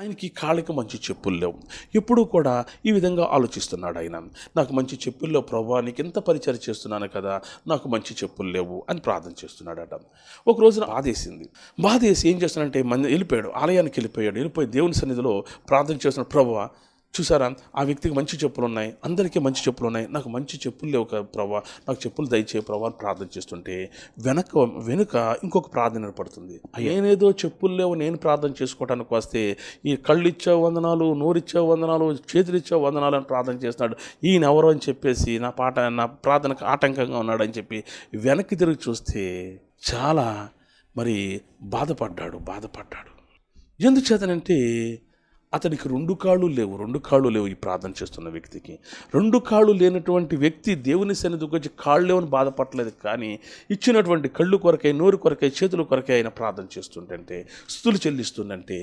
ఆయనకి కాళ్ళకి మంచి చెప్పులు లేవు. ఎప్పుడూ కూడా ఈ విధంగా ఆలోచిస్తున్నాడు ఆయన. నాకు మంచి చెప్పులు లేవు ప్రభా నీకు ఎంత పరిచయం చేస్తున్నాను కదా నాకు మంచి చెప్పులు లేవు అని ప్రార్థన చేస్తున్నాడట. ఒక రోజున బాధేసింది. బాధేసి ఏం చేస్తున్నాడంటే మంది వెళ్ళిపోయాడు ఆలయానికి వెళ్ళిపోయాడు. వెళ్ళిపోయి దేవుని సన్నిధిలో ప్రార్థన చేస్తున్నాడు ప్రభా చూసారా? ఆ వ్యక్తికి మంచి చెప్పులు ఉన్నాయి. అందరికీ మంచి చెప్పులు ఉన్నాయి. నాకు మంచి చెప్పులు లేవు ప్రభా. నాకు చెప్పులు దయచే ప్రభా అని ప్రార్థన చేస్తుంటే వెనక వెనుక ఇంకొక ప్రార్థన పడుతుంది నేనేదో చెప్పులు లేవు నేను ప్రార్థన చేసుకోవడానికి వస్తే ఈ కళ్ళు ఇచ్చే వందనాలు నోరిచ్చే వందనాలు చేతులు ఇచ్చే వందనాలు అని ప్రార్థన చేస్తున్నాడు. ఈయన ఎవరో అని చెప్పేసి నా పాట నా ప్రార్థనకు ఆటంకంగా ఉన్నాడు అని చెప్పి వెనక్కి తిరిగి చూస్తే చాలా మరి బాధపడ్డాడు బాధపడ్డాడు. ఎందుచేతనంటే అతనికి రెండు కాళ్ళు లేవు రెండు కాళ్ళు లేవు ఈ ప్రార్థన చేస్తున్న వ్యక్తికి. రెండు కాళ్ళు లేనటువంటి వ్యక్తి దేవుని సన్నిధికి వచ్చి కాళ్ళు లేవని బాధపడలేదు కానీ ఇచ్చినటువంటి కళ్ళు కొరకై నోరు కొరకై చేతుల కొరకై ఆయన ప్రార్థన చేస్తుంటే స్థుతులు చెల్లిస్తుందంటే